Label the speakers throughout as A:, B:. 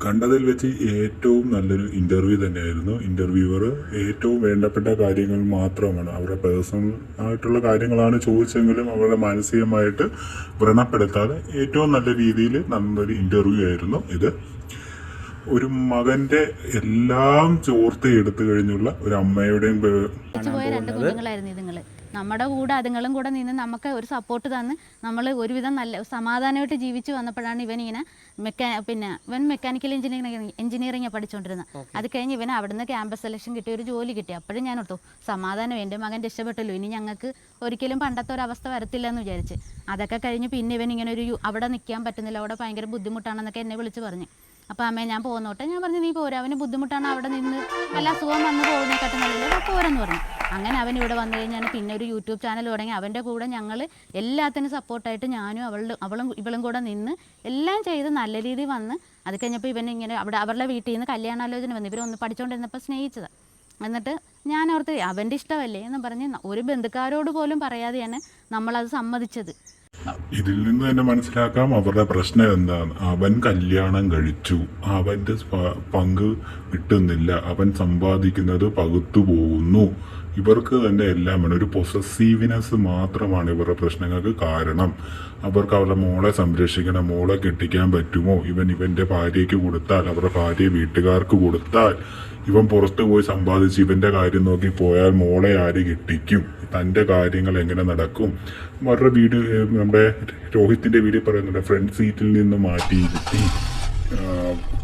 A: കണ്ടതിൽ വെച്ച് ഏറ്റവും നല്ലൊരു ഇന്റർവ്യൂ തന്നെയായിരുന്നു. ഇന്റർവ്യൂവർ ഏറ്റവും വേണ്ടപ്പെട്ട കാര്യങ്ങൾ മാത്രമാണ്. അവരുടെ പേഴ്സണൽ ആയിട്ടുള്ള കാര്യങ്ങളാണ് ചോദിച്ചെങ്കിലും അവരുടെ മാനസികമായിട്ട് വ്രണപ്പെടുത്താതെ ഏറ്റവും നല്ല രീതിയിൽ നല്ലൊരു ഇന്റർവ്യൂ ആയിരുന്നു ഇത്. ഒരു മകന്റെ എല്ലാം ചോർത്തി എടുത്തു കഴിഞ്ഞുള്ള ഒരു അമ്മയുടെയും
B: നമ്മുടെ കൂടെ അതുങ്ങളും കൂടെ നിന്ന് നമുക്ക് ഒരു സപ്പോർട്ട് തന്ന് നമ്മൾ ഒരുവിധം നല്ല സമാധാനമായിട്ട് ജീവിച്ചു വന്നപ്പോഴാണ് ഇവൻ ഇങ്ങനെ മെക്കാ പിന്നെ ഇവൻ മെക്കാനിക്കൽ എഞ്ചിനീയറിംഗ് എഞ്ചിനീയറിംഗ് പഠിച്ചുകൊണ്ടിരുന്നത് അത് കഴിഞ്ഞ് ഇവൻ അവിടുന്ന് ക്യാമ്പസ് സെലക്ഷൻ കിട്ടിയ ഒരു ജോലി കിട്ടി. അപ്പോഴും ഞാൻ ഓർത്തു സമാധാനം എന്റെ മകൻ രക്ഷപ്പെട്ടല്ലോ. ഇനി ഞങ്ങൾക്ക് ഒരിക്കലും പണ്ടത്തെ ഒരു അവസ്ഥ വരത്തില്ല എന്ന് വിചാരിച്ച്. അതൊക്കെ കഴിഞ്ഞ് പിന്നെ ഇവൻ ഇങ്ങനെ ഒരു അവിടെ നിൽക്കാൻ പറ്റുന്നില്ല. അവിടെ ഭയങ്കര ബുദ്ധിമുട്ടാണെന്നൊക്കെ എന്നെ വിളിച്ച് പറഞ്ഞു. അപ്പോൾ അമ്മേ ഞാൻ പോകുന്നോട്ടെ ഞാൻ പറഞ്ഞു നീ പോരാ. അവന് ബുദ്ധിമുട്ടാണ് അവിടെ നിന്ന് വല്ല അസുഖം വന്ന് പോകുന്നേക്കാട്ടും നല്ലത്. പോരെന്ന് പറഞ്ഞു. അങ്ങനെ അവൻ ഇവിടെ വന്നു കഴിഞ്ഞാൽ പിന്നെ ഒരു യൂട്യൂബ് ചാനൽ തുടങ്ങി. അവന്റെ കൂടെ ഞങ്ങൾ എല്ലാത്തിനും സപ്പോർട്ടായിട്ട് ഞാനും അവളും അവളും ഇവളും കൂടെ നിന്ന് എല്ലാം ചെയ്ത് നല്ല രീതിയിൽ വന്ന് അത് കഴിഞ്ഞപ്പോൾ ഇവൻ ഇങ്ങനെ അവിടെ അവരുടെ വീട്ടിൽ നിന്ന് കല്യാണാലോചന വന്നു. ഇവരൊന്ന് പഠിച്ചുകൊണ്ടിരുന്നപ്പോൾ സ്നേഹിച്ചതാണ് എന്നിട്ട് ഞാൻ ഓർത്ത് അവന്റെ ഇഷ്ടമല്ലേ എന്ന് പറഞ്ഞ് ഒരു ബന്ധുക്കാരോട് പോലും പറയാതെയാണ് നമ്മളത് സമ്മതിച്ചത്.
A: ഇതിൽ നിന്ന് തന്നെ മനസ്സിലാക്കാം അവരുടെ പ്രശ്നം എന്താണ്. അവൻ കല്യാണം കഴിച്ചു. അവന്റെ പങ്ക് കിട്ടുന്നില്ല. അവൻ സമ്പാദിക്കുന്നത് പകുത്തു പോകുന്നു. ഇവർക്ക് തന്നെ എല്ലാം ഒരു പൊസസീവ്നെസ് മാത്രമാണ് ഇവരുടെ പ്രശ്നങ്ങൾക്ക് കാരണം. അവർക്ക് അവരുടെ മോളെ സംരക്ഷിക്കണം. മോളെ കെട്ടിക്കാൻ പറ്റുമോ? ഇവൻ ഇവന്റെ ഭാര്യയ്ക്ക് കൊടുത്താൽ അവരുടെ ഭാര്യ വീട്ടുകാർക്ക് കൊടുത്താൽ ഇവൻ പുറത്തു പോയി സമ്പാദിച്ച് ഇവന്റെ കാര്യം നോക്കി പോയാൽ മോളെ ആര് കെട്ടിക്കും? തന്റെ കാര്യങ്ങൾ എങ്ങനെ നടക്കും. അവരുടെ വീട് നമ്മുടെ രോഹിത്തിന്റെ വീട് പറയുന്നുണ്ട് ഫ്രണ്ട് സീറ്റിൽ നിന്ന് മാറ്റിയിരുത്തി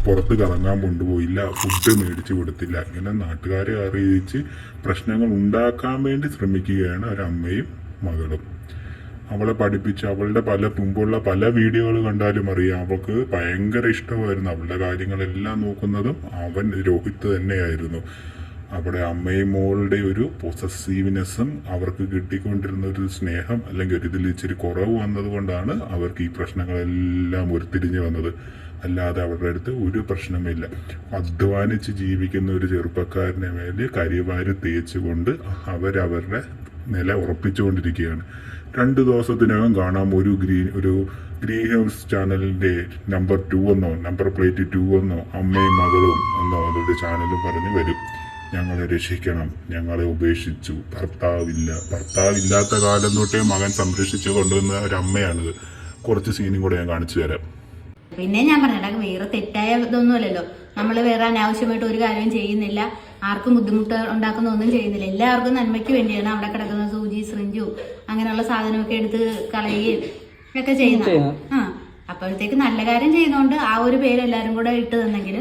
A: പുറത്ത് കറങ്ങാൻ കൊണ്ടുപോയില്ല ഫുഡ് മേടിച്ചു കൊടുത്തില്ല. ഇങ്ങനെ നാട്ടുകാരെ അറിയിച്ച് പ്രശ്നങ്ങൾ ഉണ്ടാക്കാൻ വേണ്ടി ശ്രമിക്കുകയാണ് ഒരമ്മയും മകളും. അവളെ പഠിപ്പിച്ച് അവളുടെ പല മുമ്പുള്ള പല വീഡിയോകൾ കണ്ടാലും അറിയാം അവൾക്ക് ഭയങ്കര ഇഷ്ടമായിരുന്നു അവളുടെ കാര്യങ്ങളെല്ലാം നോക്കുന്നതും അവൻ രോഹിത് തന്നെയായിരുന്നു. അവിടെ അമ്മയും മോളുടെ ഒരു പൊസസീവ്നെസ്സും അവർക്ക് കിട്ടിക്കൊണ്ടിരുന്ന ഒരു സ്നേഹം അല്ലെങ്കിൽ ഒരു ഇതിൽ ഇച്ചിരി കുറവ് വന്നതുകൊണ്ടാണ് അവർക്ക് ഈ പ്രശ്നങ്ങളെല്ലാം ഉരുത്തിരിഞ്ഞ് വന്നത്. അല്ലാതെ അവരുടെ അടുത്ത് ഒരു പ്രശ്നമില്ല അധ്വാനിച്ച് ജീവിക്കുന്ന ഒരു ചെറുപ്പക്കാരനെ മേലെ കരിവാരി തേച്ചുകൊണ്ട് അവരവരുടെ നില ഉറപ്പിച്ചുകൊണ്ടിരിക്കുകയാണ്. രണ്ട് ദിവസത്തിനകം കാണാം ഒരു ഗ്രീൻ ഒരു ഗ്രീൻ ഹൗസ് ചാനലിന്റെ നമ്പർ ടു എന്നോ നമ്പർ പ്ലേറ്റ് ടു എന്നോ അമ്മയും മകളും എന്നോ അവരുടെ ചാനലും പറഞ്ഞ് വരും. ഞങ്ങളെ രക്ഷിക്കണം. ഞങ്ങളെ ഉപേക്ഷിച്ചു. ഭർത്താവില്ല. ഭർത്താവില്ലാത്ത കാലം തൊട്ടേ മകൻ സംരക്ഷിച്ചു കൊണ്ടുവന്ന ഒരു അമ്മയാണിത് കുറച്ച് സീനും കൂടെ ഞാൻ കാണിച്ചു തരാം.
C: പിന്നെ ഞാൻ പറഞ്ഞിട്ട് വേറെ തെറ്റായ ഇതൊന്നുമല്ലല്ലോ. നമ്മൾ വേറെ അനാവശ്യമായിട്ട് ഒരു കാര്യവും ചെയ്യുന്നില്ല. ആർക്കും ബുദ്ധിമുട്ട് ഉണ്ടാക്കുന്ന ഒന്നും ചെയ്യുന്നില്ല. എല്ലാവർക്കും നന്മയ്ക്ക് വേണ്ടിയാണ് അവിടെ കിടക്കുന്ന സൂചി സിറിഞ്ചും അങ്ങനെയുള്ള സാധനമൊക്കെ എടുത്ത് കളയുകയും ഒക്കെ ചെയ്യുന്നത്. ആ അപ്പോഴത്തേക്ക് നല്ല കാര്യം ചെയ്യുന്നതുകൊണ്ട് ആ ഒരു പേര് എല്ലാവരും കൂടെ ഇട്ട് തന്നെങ്കിൽ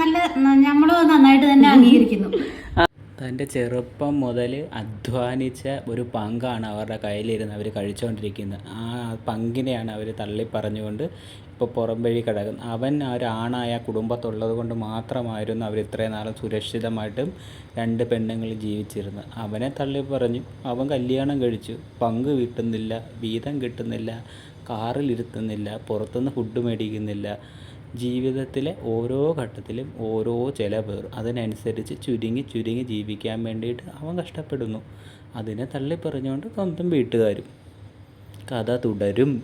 C: നല്ല നമ്മൾ നന്നായിട്ട് തന്നെ അംഗീകരിക്കുന്നു.
D: തന്റെ ചെറുപ്പം മുതൽ അധ്വാനിച്ച ഒരു പങ്കാണ് അവരുടെ കയ്യിലിരുന്ന് അവർ കഴിച്ചുകൊണ്ടിരിക്കുന്നത് ആ പങ്കിനെയാണ് അവർ തള്ളി പറഞ്ഞുകൊണ്ട് ഇപ്പോൾ പുറം വഴി കിടക്കുന്നത് അവൻ ആ ഒരു ആണായ കുടുംബത്തുള്ളത് കൊണ്ട് മാത്രമായിരുന്നു അവർ ഇത്രയും നാളും സുരക്ഷിതമായിട്ടും രണ്ട് പെണ്ണുങ്ങൾ ജീവിച്ചിരുന്നത്. അവനെ തള്ളി പറഞ്ഞു അവൻ കല്യാണം കഴിച്ചു. പങ്ക് കിട്ടുന്നില്ല വീതം കിട്ടുന്നില്ല കാറിലിരുത്തുന്നില്ല പുറത്തുനിന്ന് ഫുഡ് മേടിക്കുന്നില്ല. ജീവിതത്തിലെ ഓരോ ഘട്ടത്തിലും ഓരോ ചിലവ് അതിനനുസരിച്ച് ചുരുങ്ങി ചുരുങ്ങി ജീവിക്കാൻ വേണ്ടിയിട്ട് അവൻ കഷ്ടപ്പെടുന്നു. അതിനെ തള്ളിപ്പറഞ്ഞുകൊണ്ട് സ്വന്തം വീട്ടുകാരും കഥ തുടരും.